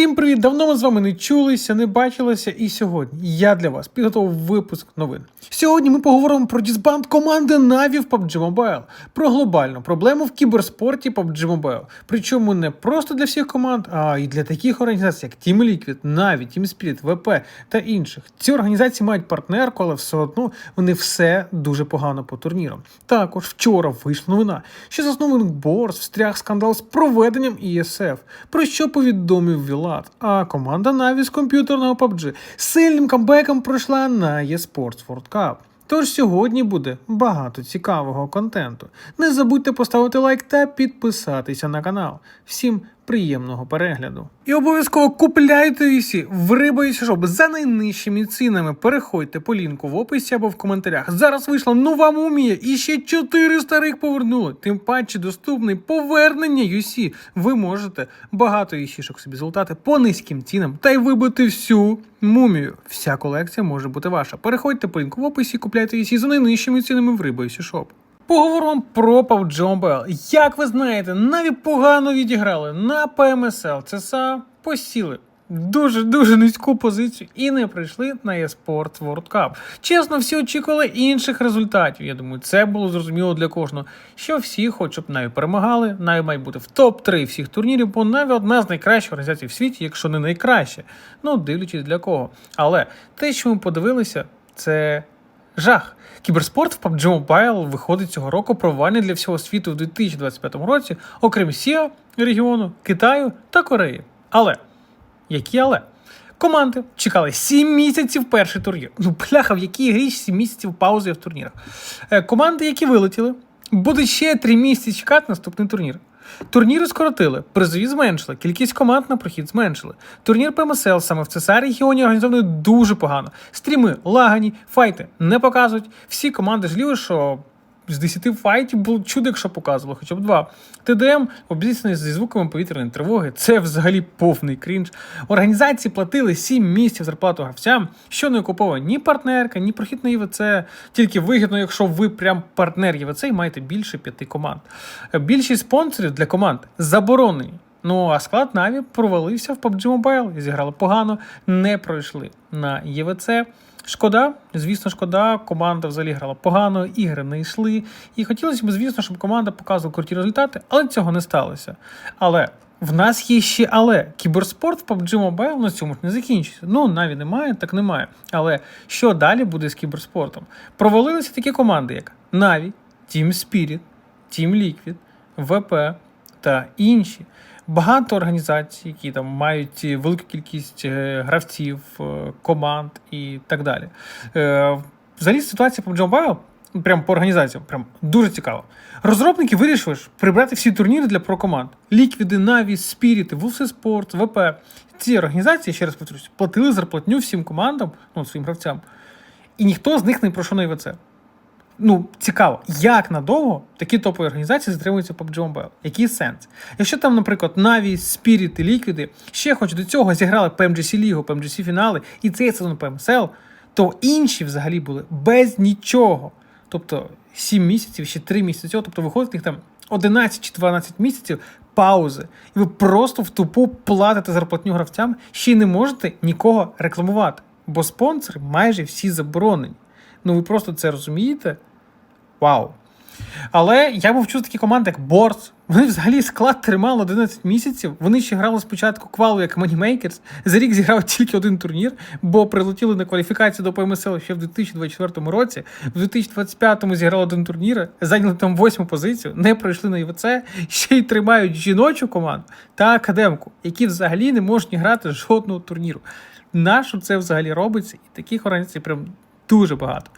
Всім привіт! Давно ми з вами не чулися, не бачилися, і сьогодні я для вас підготував випуск новин. Сьогодні ми поговоримо про дізбанд команди Na'Vi в PUBG Mobile, про глобальну проблему в кіберспорті PUBG Mobile. Причому не просто для всіх команд, а й для таких організацій, як Team Liquid, Na'Vi, Team Spirit, VP та інших. Ці організації мають партнерку, але все одно вони все дуже погано по турнірам. Також вчора вийшла новина, що засновник Борс встряг скандал з проведенням ESF, про що повідомив Вілат. А команда Na'Vi з комп'ютерного PUBG сильним камбеком пройшла на eSports World Cup. Тож сьогодні буде багато цікавого контенту. Не забудьте поставити лайк та підписатися на канал. Всім приємного перегляду. І обов'язково купляйте UC в Рибаючий Шоп за найнижчими цінами. Переходьте по лінку в описі або в коментарях. Зараз вийшла нова мумія і ще 4 старих повернули. Тим паче доступний повернення UC. Ви можете багато іщішок собі золотати по низьким цінам та й вибити всю мумію. Вся колекція може бути ваша. Переходьте по лінку в описі, купляйте UC за найнижчими цінами в Рибаючий Шоп. Поговоримо про PUBG. Як ви знаєте, навіть погано відіграли на PMSL. ЦСА посіли дуже дуже низьку позицію і не прийшли на eSports World Cup. Чесно, всі очікували інших результатів. Я думаю, це було зрозуміло для кожного. Що всі хочуть, щоб Наві перемагали, Наві мають бути в топ-3 всіх турнірів, бо Наві одна з найкращих організацій в світі, якщо не найкраща. Ну, дивлячись для кого. Але те, що ми подивилися, це Жах. Кіберспорт в PUBG Mobile виходить цього року провальний для всього світу в 2025 році, окрім СІА, регіону, Китаю та Кореї. Але, які але? Команди чекали 7 місяців перший турнір. Ну, бляха, в якій грі 7 місяців паузи в турнірах. Е, команди, які вилетіли, будуть ще 3 місяці чекати наступний турнір. Турніри скоротили, призові зменшили, кількість команд на прохід зменшили. Турнір ПМСЛ саме в Цесарі регіоні організований дуже погано. Стріми лагані, файти не показують. Всі команди жаліли, що з 10 файтів було чудо, якщо показувало, хоча б два. ТДМ обіцяний зі звуками повітряної тривоги. Це взагалі повний крінж. Організації платили 7 місяців зарплату гравцям, що не окуповує ні партнерка, ні прохід на ЄВЦ. Тільки вигідно, якщо ви прям партнер ЄВЦ і маєте більше п'яти команд. Більшість спонсорів для команд заборонені. Ну а склад Наві провалився в PUBG Mobile, зіграли погано, не пройшли на ЄВЦ. Шкода, звісно, шкода. Команда взагалі грала погано, ігри не йшли. І хотілося б, звісно, щоб команда показувала круті результати, але цього не сталося. Але в нас є ще але. Кіберспорт в PUBG Mobile на цьому ж не закінчиться. Ну, навіть немає, так немає. Але що далі буде з кіберспортом? Провалилися такі команди, як Na'Vi, Team Spirit, Team Liquid, VP та інші. Багато організацій, які там мають велику кількість е, гравців, е, команд і так далі. Е, Взагалі ситуація по Mobile, прям по організаціям, прям дуже цікава. Розробники вирішили ж прибрати всі турніри для прокоманд. Ліквіди, Наві, Спіріти, Wolves Sport, ВП. Ці організації, ще раз повторюсь, платили зарплатню всім командам, ну, своїм гравцям, і ніхто з них не пройшов на ІВЦ ну, цікаво, як надовго такі топові організації затримуються PUBG Mobile? Який сенс? Якщо там, наприклад, Na'Vi, Spirit і Liquid ще хоч до цього зіграли PMGC Лігу, PMGC фінали і цей сезон PMSL, то інші взагалі були без нічого. Тобто 7 місяців, ще 3 місяці тобто виходить них там 11 чи 12 місяців паузи. І ви просто в тупу платите зарплатню гравцям, ще й не можете нікого рекламувати. Бо спонсори майже всі заборонені. Ну ви просто це розумієте? Вау. Але я мовчу такі команди, як Борс. Вони взагалі склад тримали 11 місяців. Вони ще грали спочатку квалу як Moneymakers. За рік зіграв тільки один турнір, бо прилетіли на кваліфікацію до ПМСЛ ще в 2024 році. В 2025-му зіграли один турнір, зайняли там восьму позицію, не пройшли на ІВЦ, ще й тримають жіночу команду та академку, які взагалі не можуть грати жодного турніру. Нащо це взагалі робиться? І таких організацій прям дуже багато.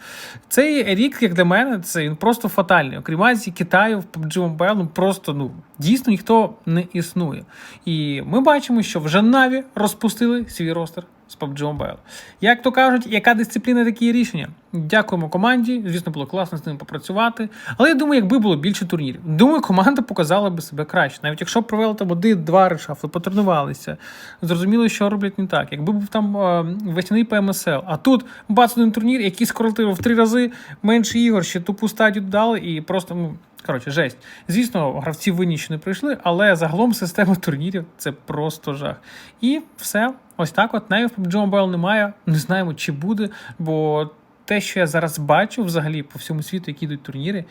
Цей рік, як для мене, це він просто фатальний. Окрім Азії, Китаю, в PUBG Mobile, ну просто ну дійсно ніхто не існує. І ми бачимо, що вже Наві розпустили свій ростер з PUBG Mobile. Як то кажуть, яка дисципліна такі рішення? Дякуємо команді. Звісно, було класно з ними попрацювати. Але я думаю, якби було більше турнірів. Думаю, команда показала би себе краще. Навіть якщо б провели там один-два решафли, потренувалися, зрозуміло, що роблять не так. Якби був там е, весняний ПМСЛ, а тут бац один турнір, який скоротив в три рази менше ігор, ще тупу стадію дали, і просто ну, Коротше, жесть. Звісно, гравці винні, що не прийшли, але загалом система турнірів це просто жах. І все, ось так. От навіть в PUBG Mobile немає. Не знаємо, чи буде, бо те, що я зараз бачу взагалі по всьому світу, які йдуть турніри,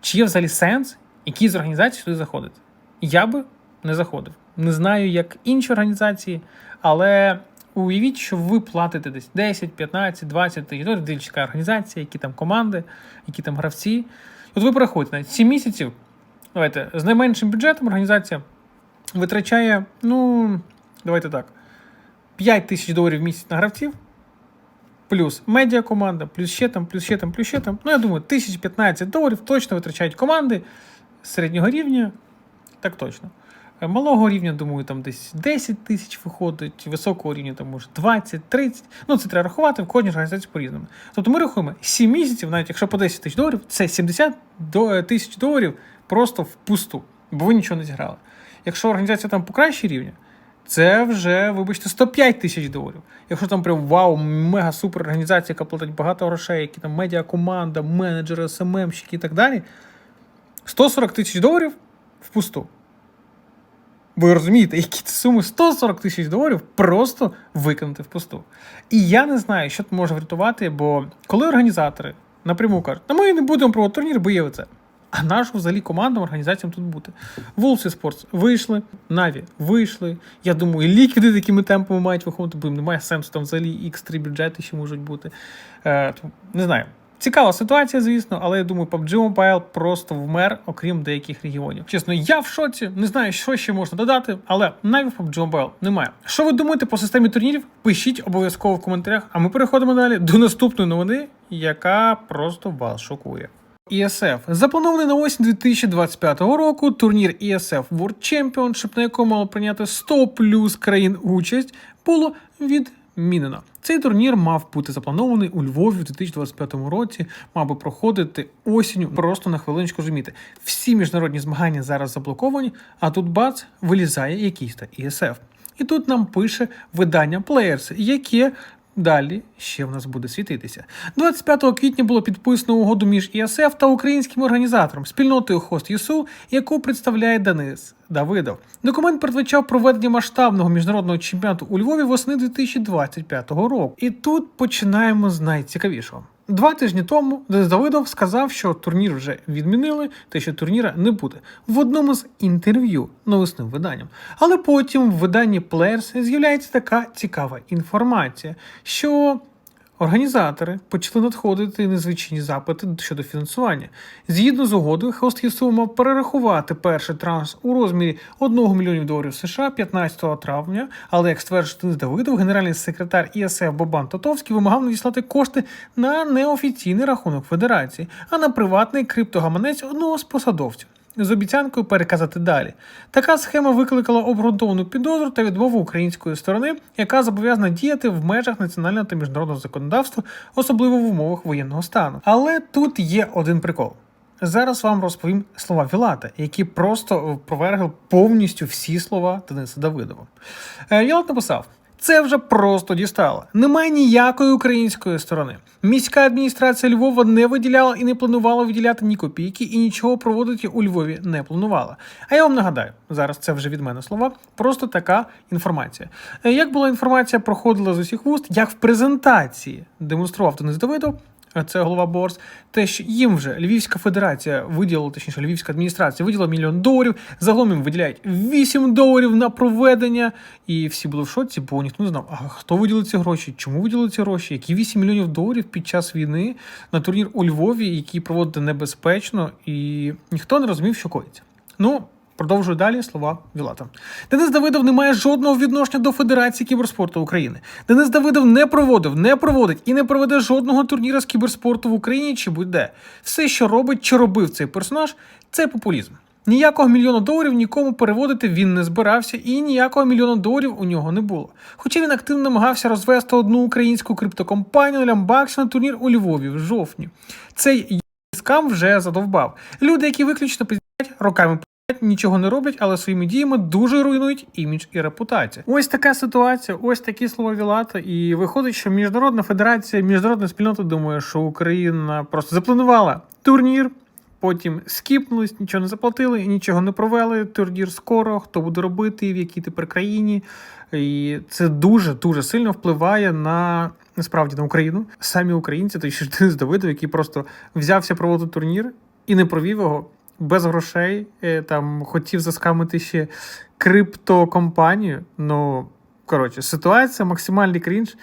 чи є взагалі сенс, які з організацій сюди заходити? Я би не заходив. Не знаю, як інші організації, але уявіть, що ви платите десь 10, 15, 20 тисяч доларів, дивлячись, яка організація, які там команди, які там гравці. От ви порахуйте, навіть 7 місяців, давайте, з найменшим бюджетом організація витрачає, ну, давайте так, 5 тисяч доларів в місяць на гравців, плюс медіа команда, плюс ще там, плюс ще там, плюс ще там. Ну, я думаю, 1015 доларів точно витрачають команди середнього рівня, так точно. Е, Малого рівня, думаю, там десь 10 тисяч виходить, високого рівня там може 20, 30. Ну, це треба рахувати в кожній організації по-різному. Тобто ми рахуємо 7 місяців, навіть якщо по 10 тисяч доларів, це 70 тисяч доларів просто впусту, бо ви нічого не зіграли. Якщо організація там покращить рівня, це вже, вибачте, 105 тисяч доларів. Якщо там прям вау, мега супер організація, яка платить багато грошей, які там медіакоманда, менеджери, СММщики і так далі, 140 тисяч доларів впусту. Ви розумієте, які це суми 140 тисяч доларів просто викинути в пусту. І я не знаю, що тут може врятувати, бо коли організатори напряму кажуть, а ми не будемо проводити турнір, бо є оце. А нашу взагалі командам, організаціям тут бути. Wolves Sports вийшли, Наві вийшли. Я думаю, ліквіди такими темпами мають виходити, бо їм немає сенсу там взагалі X3 бюджети ще можуть бути. Е, не знаю. Цікава ситуація, звісно, але я думаю, PUBG Mobile просто вмер, окрім деяких регіонів. Чесно, я в шоці, не знаю, що ще можна додати, але навіть PUBG Mobile немає. Що ви думаєте по системі турнірів? Пишіть обов'язково в коментарях, а ми переходимо далі до наступної новини, яка просто вас шокує. ESF. Запланований на осінь 2025 року турнір ESF World Championship, на якому мало прийняти 100 плюс країн участь, було відмінено. Цей турнір мав бути запланований у Львові у 2025 році, мав би проходити осінню. Просто на хвилиночку розуміти. Всі міжнародні змагання зараз заблоковані, а тут бац вилізає якийсь та ІСФ. І тут нам пише видання Players, яке Далі ще в нас буде світитися. 25 квітня було підписано угоду між ІСФ та українським організатором спільнотою Хост ЄСУ, яку представляє Денис Давидов. Документ передбачав проведення масштабного міжнародного чемпіонату у Львові восени 2025 року. І тут починаємо з найцікавішого. Два тижні тому Денис Давидов сказав, що турнір вже відмінили, та що турніра не буде в одному з інтерв'ю новисним виданням. Але потім в виданні Players з'являється така цікава інформація, що Організатори почали надходити незвичайні запити щодо фінансування. Згідно з угодою, Хост ЄСУ мав перерахувати перший транш у розмірі 1 мільйонів доларів США 15 травня, але як стверджує Давидов, генеральний секретар ІСФ Бобан Тотовський вимагав надіслати кошти на неофіційний рахунок федерації, а на приватний криптогаманець одного з посадовців. З обіцянкою переказати далі. Така схема викликала обґрунтовану підозру та відмову української сторони, яка зобов'язана діяти в межах національного та міжнародного законодавства, особливо в умовах воєнного стану. Але тут є один прикол. Зараз вам розповім слова Вілата, які просто провергли повністю всі слова Дениса Давидова. Е, Вілат написав. Це вже просто дістало. Немає ніякої української сторони. Міська адміністрація Львова не виділяла і не планувала виділяти ні копійки, і нічого проводити у Львові не планувала. А я вам нагадаю, зараз це вже від мене слова. Просто така інформація. Е, Як була інформація, проходила з усіх вуст, як в презентації демонстрував Денис Давидов, це голова Борс, те, що їм вже Львівська федерація виділила, точніше, Львівська адміністрація виділила мільйон доларів. Загалом їм виділяють 8 доларів на проведення. І всі були в шоці, бо ніхто не знав, а хто виділив ці гроші, чому виділили ці гроші, які 8 мільйонів доларів під час війни на турнір у Львові, який проводити небезпечно, і ніхто не розумів, що коїться. Ну. Продовжую далі слова Вілата. Денис Давидов не має жодного відношення до Федерації кіберспорту України. Денис Давидов не проводив, не проводить і не проведе жодного турніра з кіберспорту в Україні чи будь-де. Все, що робить чи робив цей персонаж, це популізм. Ніякого мільйона доларів нікому переводити він не збирався, і ніякого мільйона доларів у нього не було. Хоча він активно намагався розвести одну українську криптокомпанію Лямбакс на турнір у Львові в жовтні. Цей скам вже задовбав. Люди, які виключно пиздять, роками нічого не роблять, але своїми діями дуже руйнують імідж і репутацію. Ось така ситуація, ось такі слова Вілата. І виходить, що міжнародна федерація, міжнародна спільнота думає, що Україна просто запланувала турнір. потім скіпнулись, нічого не заплатили, нічого не провели. Турнір скоро, хто буде робити, в якій тепер країні. І це дуже дуже сильно впливає на насправді на Україну. Самі українці, той ще Денис Давидов, який просто взявся проводити турнір і не провів його без грошей. е, Там хотів заскамити ще криптокомпанію. Ну коротше, ситуація максимальний крінж.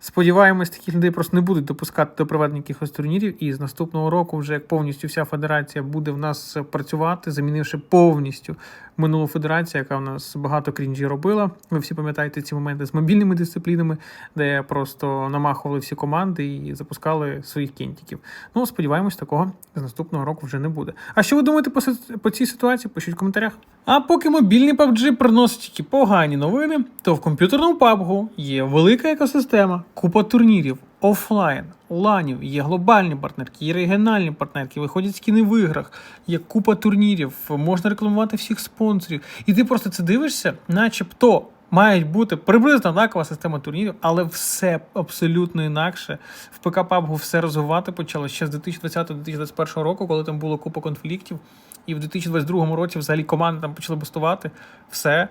Сподіваємось, таких людей просто не будуть допускати до проведення якихось турнірів. І з наступного року, вже як повністю вся федерація буде в нас працювати, замінивши повністю минулу федерацію, яка в нас багато крінжі робила. Ви всі пам'ятаєте ці моменти з мобільними дисциплінами, де просто намахували всі команди і запускали своїх кінтиків. Ну, сподіваємось, такого з наступного року вже не буде. А що ви думаєте по, по цій ситуації? Пишіть в коментарях. А поки мобільний PUBG приносить тільки погані новини, то в комп'ютерному PUBG є велика екосистема, купа турнірів, офлайн, ланів, є глобальні партнерки, є регіональні партнерки, виходять скіни в іграх, є купа турнірів, можна рекламувати всіх спонсорів. І ти просто це дивишся, начебто. Мають бути приблизно однакова система турнірів, але все абсолютно інакше. В ПК PUBG все розвивати почало ще з 2020-2021 року, коли там було купа конфліктів. І в 2022 році взагалі команди там почали бастувати. Все.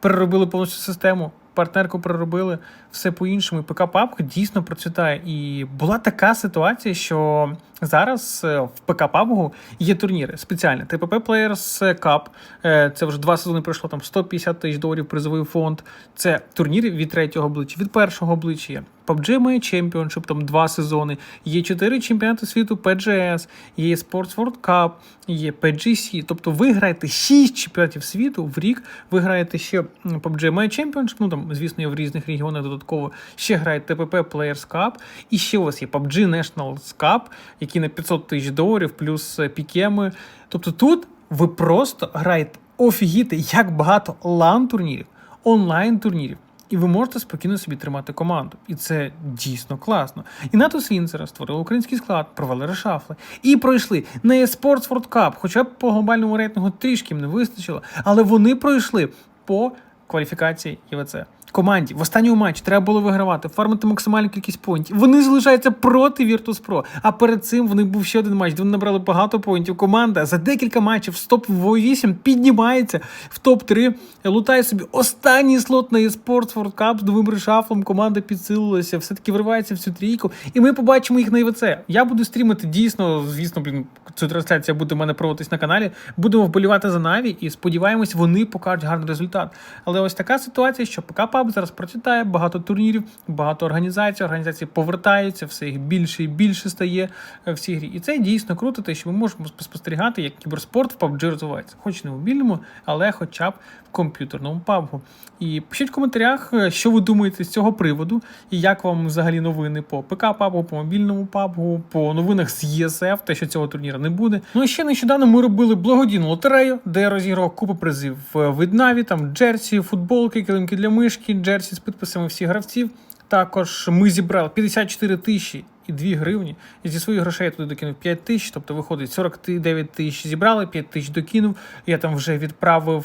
Переробили повністю систему, партнерку проробили все по-іншому. І ПК Папка дійсно процвітає. І була така ситуація, що зараз е, в ПК PUBG є турніри спеціальні. ТПП Players Cup. Е, Це вже два сезони пройшло, там 150 тисяч доларів призовий фонд. Це турніри від третього обличчя, від першого обличчя. є. PUBG має Championship, там два сезони. Є чотири чемпіонати світу PGS, є Sports World Cup, є PGC. Тобто ви граєте 6 чемпіонатів світу в рік. Ви граєте ще PUBG має Championship, ну там, звісно, є в різних регіонах додатково. Ще грає TPP Players Cup. І ще у вас є PUBG Nationals Cup, який на 500 тисяч доларів, плюс е, пікеми. Тобто тут ви просто граєте офігіти, як багато лан-турнірів, онлайн-турнірів. І ви можете спокійно собі тримати команду. І це дійсно класно. І НАТО Свінцера створили український склад, провели решафли. І пройшли на eSports World Cup, хоча б по глобальному рейтингу трішки не вистачило, але вони пройшли по кваліфікації ЄВЦ. Команді в останньому матчі треба було вигравати, фармити максимальну кількість поінтів. Вони залишаються проти Virtus.pro. А перед цим в них був ще один матч, де вони набрали багато поінтів. Команда за декілька матчів з топ 8 піднімається в топ 3 лутає собі останній слот на eSports World Cup з новим решафлом. Команда підсилилася, все-таки вривається в цю трійку. І ми побачимо їх на ІВЦ. Я буду стрімити дійсно, звісно, блін, цю трансляція буде в мене проводитись на каналі. Будемо вболівати за Наві і сподіваємось, вони покажуть гарний результат. Але ось така ситуація, що ПК PUBG зараз процвітає, багато турнірів, багато організацій. Організації повертаються, все їх більше і більше стає е, в цій грі. І це дійсно круто, те, що ми можемо спостерігати, як кіберспорт в PUBG розвивається. Хоч не в мобільному, але хоча б в комп'ютерному PUBG. І пишіть в коментарях, е, що ви думаєте з цього приводу, і як вам взагалі новини по ПК PUBG, по мобільному PUBG, по новинах з ЄСФ, те, що цього турніру не буде. Ну і ще нещодавно ми робили благодійну лотерею, де я розіграв купу призів е, від Наві, там джерсі, футболки, килимки для мишки, джерсі з підписами всіх гравців. Також ми зібрали 54 тисячі 2 гривні. І зі своїх грошей я туди докинув 5 тисяч, тобто виходить 49 тисяч зібрали, 5 тисяч докинув. Я там вже відправив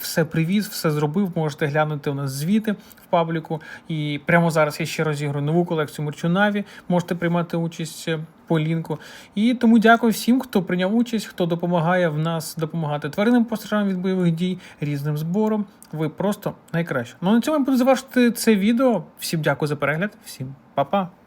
все привіз, все зробив. Можете глянути у нас звіти в пабліку. І прямо зараз я ще розіграю нову колекцію мерчу Наві. Можете приймати участь е, по лінку. І тому дякую всім, хто прийняв участь, хто допомагає в нас допомагати тваринам постраждалим від бойових дій, різним збором. Ви просто найкраще. Ну на цьому я буду завершити це відео. Всім дякую за перегляд, всім па-па.